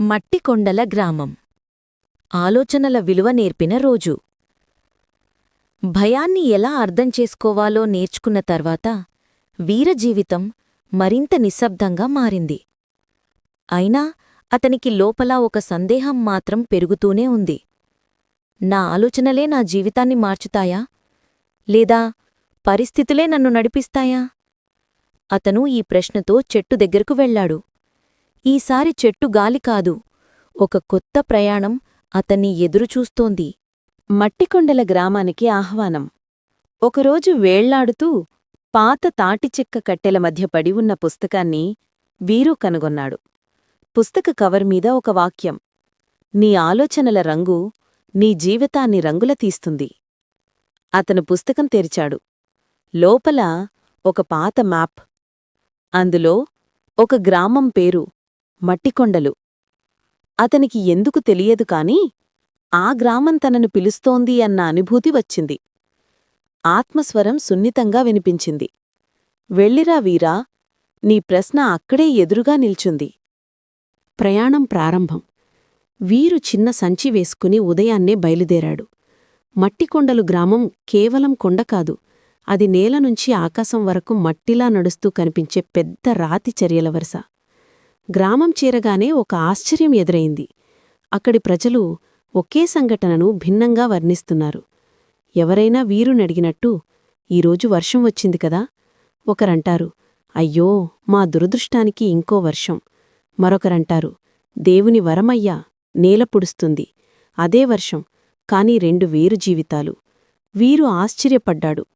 మట్టికొండల గ్రామం. ఆలోచనల విలువ నేర్పిన రోజు. భయాన్ని ఎలా అర్థం చేసుకోవాలో నేర్చుకున్న తర్వాత వీరజీవితం మరింత నిశ్శబ్దంగా మారింది. అయినా అతనికి లోపల ఒక సందేహం మాత్రం పెరుగుతూనే ఉంది. నా ఆలోచనలే నా జీవితాన్ని మార్చుతాయా? లేదా పరిస్థితులే నన్ను నడిపిస్తాయా? అతను ఈ ప్రశ్నతో చెట్టు దగ్గరకు వెళ్ళాడు. ఈసారి చెట్టు గాలి కాదు. ఒక కొత్త ప్రయాణం అతన్ని ఎదురుచూస్తోంది. మట్టికొండల గ్రామానికి ఆహ్వానం. ఒకరోజు వేళ్ళాడుతూ పాత తాటిచెక్క కట్టెల మధ్య పడి ఉన్న పుస్తకాన్ని వీరు కనుగొన్నాడు. పుస్తక కవర్ మీద ఒక వాక్యం. నీ ఆలోచనల రంగు నీ జీవితాన్ని రంగుల తీస్తుంది. అతను పుస్తకం తెరిచాడు. లోపల ఒక పాత మ్యాప్. అందులో ఒక గ్రామం పేరు మట్టికొండలు. అతనికి ఎందుకు తెలియదు కాని ఆ గ్రామం తనను పిలుస్తోంది అన్న అనుభూతి వచ్చింది. ఆత్మస్వరం సున్నితంగా వినిపించింది. వెళ్ళిరా వీరా నీ ప్రశ్న అక్కడే ఎదురుగా నిల్చుంది. ప్రయాణం ప్రారంభం. వీరు చిన్న సంచి వేసుకుని ఉదయాన్నే బయలుదేరాడు. మట్టికొండలు గ్రామం కేవలం కొండ కాదు అది నేల నుంచి ఆకాశం వరకు మట్టిలా నడుస్తూ కనిపించే పెద్ద రాతి చర్యల వరుస. గ్రామం చేరగానే ఒక ఆశ్చర్యం ఎదురైంది. అక్కడి ప్రజలు ఒకే సంఘటనను భిన్నంగా వర్ణిస్తున్నారు. ఎవరైనా వీరునడిగినట్టు ఈరోజు వర్షం వచ్చింది కదా? ఒకరంటారు అయ్యో మా దురదృష్టానికి ఇంకో వర్షం. మరొకరంటారు దేవుని వరమయ్యా నేల పుడుస్తుంది. అదే వర్షం కాని రెండు వేరు జీవితాలు. వీరు ఆశ్చర్యపడ్డాడు.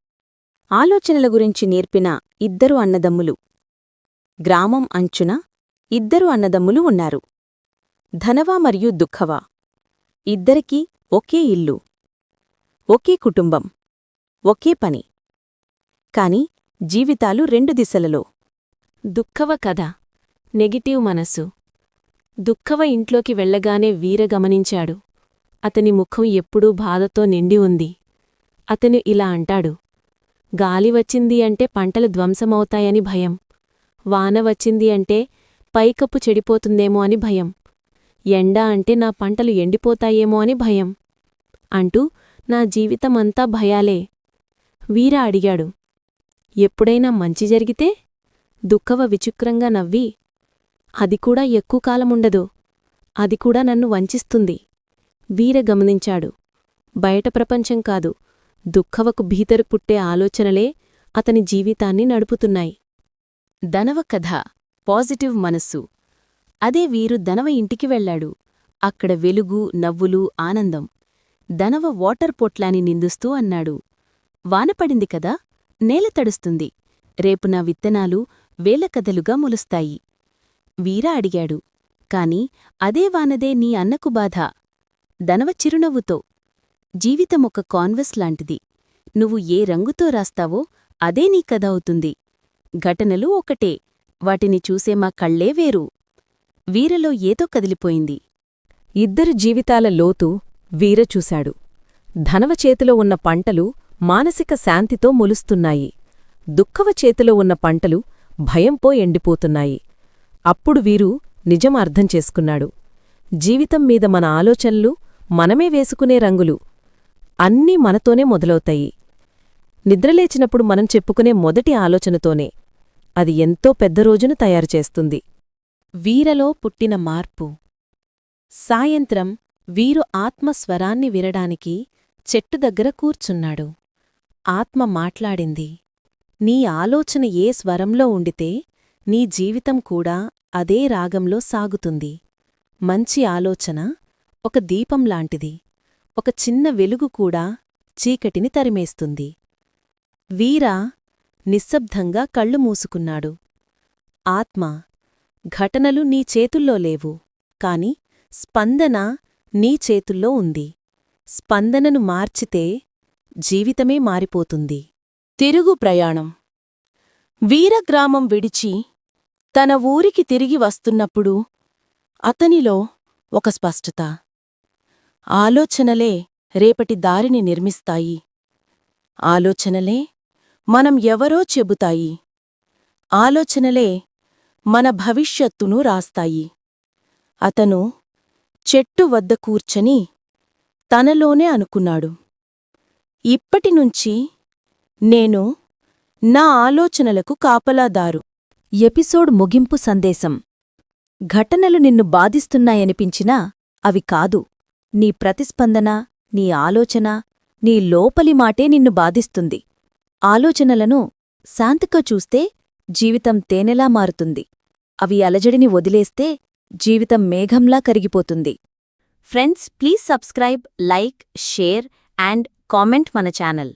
ఆలోచనల గురించి నేర్పిన ఇద్దరు అన్నదమ్ములు. గ్రామం అంచున ఇద్దరు అన్నదమ్ములు ఉన్నారు. ధనవా మరియు దుఃఖవా? ఇద్దరికీ ఒకే ఇల్లు ఒకే కుటుంబం ఒకే పని. కాని జీవితాలు రెండు దిశలలో. దుఃఖవ కథ నెగిటివ్ మనసు దుఃఖవ ఇంట్లోకి వెళ్ళగానే వీర గమనించాడు. అతని ముఖం ఎప్పుడూ బాధతో నిండి ఉంది. అతను ఇలా అంటాడు. గాలి వచ్చింది అంటే పంటలు ధ్వంసమవుతాయని భయం. వాన వచ్చింది అంటే పైకప్పు చెడిపోతుందేమో అని భయం. ఎండ అంటే నా పంటలు ఎండిపోతాయేమో అని భయం. అంటూ నా జీవితమంతా భయాలే. వీర అడిగాడు. ఎప్పుడైనా మంచి జరిగితే? దుఃఖవ విచిత్రంగా నవ్వి. అది కూడా ఎక్కువ కాలముండదు. అది కూడా నన్ను వంచిస్తుంది. వీర గమనించాడు. బయట ప్రపంచం కాదు. దుఃఖవకు భీతరు పుట్టే ఆలోచనలే అతని జీవితాన్ని నడుపుతున్నాయి. ధనవ కథ. పాజిటివ్ మనస్సు. అదే వీరు ధనవ ఇంటికి వెళ్ళాడు. అక్కడ వెలుగు నవ్వులు ఆనందం. ధనవ వాటర్ పొట్లాని నిందుస్తూ అన్నాడు. వానపడింది కదా నేల తడుస్తుంది. రేపు నా విత్తనాలు వేలకథలుగా మొలుస్తాయి. వీర అడిగాడు. కాని అదే వానదే నీ అన్నకు బాధ. ధనవ చిరునవ్వుతో జీవితమొక కాన్వెస్ లాంటిది. నువ్వు ఏ రంగుతో రాస్తావో అదే నీ కథ అవుతుంది. ఘటనలు ఒకటే. వాటిని చూసే మా కళ్ళే వేరు. వీరలో ఏదో కదిలిపోయింది. ఇద్దరు జీవితాల లోతు వీర చూశాడు. ధనవ చేతిలో ఉన్న పంటలు మానసిక శాంతితో మొలుస్తున్నాయి. దుఃఖవ చేతిలో ఉన్న పంటలు భయంపో ఎండిపోతున్నాయి. అప్పుడు వీరు నిజం అర్థం చేసుకున్నాడు. జీవితం మీద మన ఆలోచనలు మనమే వేసుకునే రంగులు. అన్నీ మనతోనే మొదలవుతాయి. నిద్రలేచినప్పుడు మనం చెప్పుకునే మొదటి ఆలోచనతోనే. అది ఎంతో పెద్ద రోజును తయారుచేస్తుంది వీరలో పుట్టిన మార్పు. సాయంత్రం వీరు ఆత్మస్వరాన్ని వినడానికి చెట్టు దగ్గర కూర్చున్నాడు. ఆత్మ మాట్లాడింది. నీ ఆలోచన ఏ స్వరంలో ఉండితే నీ జీవితం కూడా అదే రాగంలో సాగుతుంది. మంచి ఆలోచన ఒక దీపంలాంటిది ఒక చిన్న వెలుగు కూడా చీకటిని తరిమేస్తుంది. వీరా నిశ్శబ్దంగా కళ్ళు మూసుకున్నాడు. ఆత్మ ఘటనలు నీ చేతుల్లో లేవు కాని స్పందన నీ చేతుల్లో ఉంది. స్పందనను మార్చితే జీవితమే మారిపోతుంది. తిరుగు ప్రయాణం. వీరగ్రామం విడిచి తన ఊరికి తిరిగి వస్తున్నప్పుడు అతనిలో ఒక స్పష్టత. ఆలోచనలే రేపటి దారిని నిర్మిస్తాయి. ఆలోచనలే మనం ఎవరో చెబుతాయి. ఆలోచనలే మన భవిష్యత్తును రాస్తాయి. అతను చెట్టు వద్ద కూర్చని తనలోనే అనుకున్నాడు. ఇప్పటినుంచి నేను నా ఆలోచనలకు కాపలాదారు. ఎపిసోడ్ ముగింపు సందేశం. ఘటనలు నిన్ను బాధిస్తున్నాయనిపించినా అవి కాదు. నీ ప్రతిస్పందన నీ ఆలోచన నీ లోపలి మాటే నిన్ను బాధిస్తుంది. ఆలోచనలను శాంతిగా చూస్తే జీవితం తేనెలా మారుతుంది. అవి అలజడిని వదిలేస్తే జీవితం మేఘంలా కరిగిపోతుంది. Friends please subscribe like share and comment మన ఛానల్.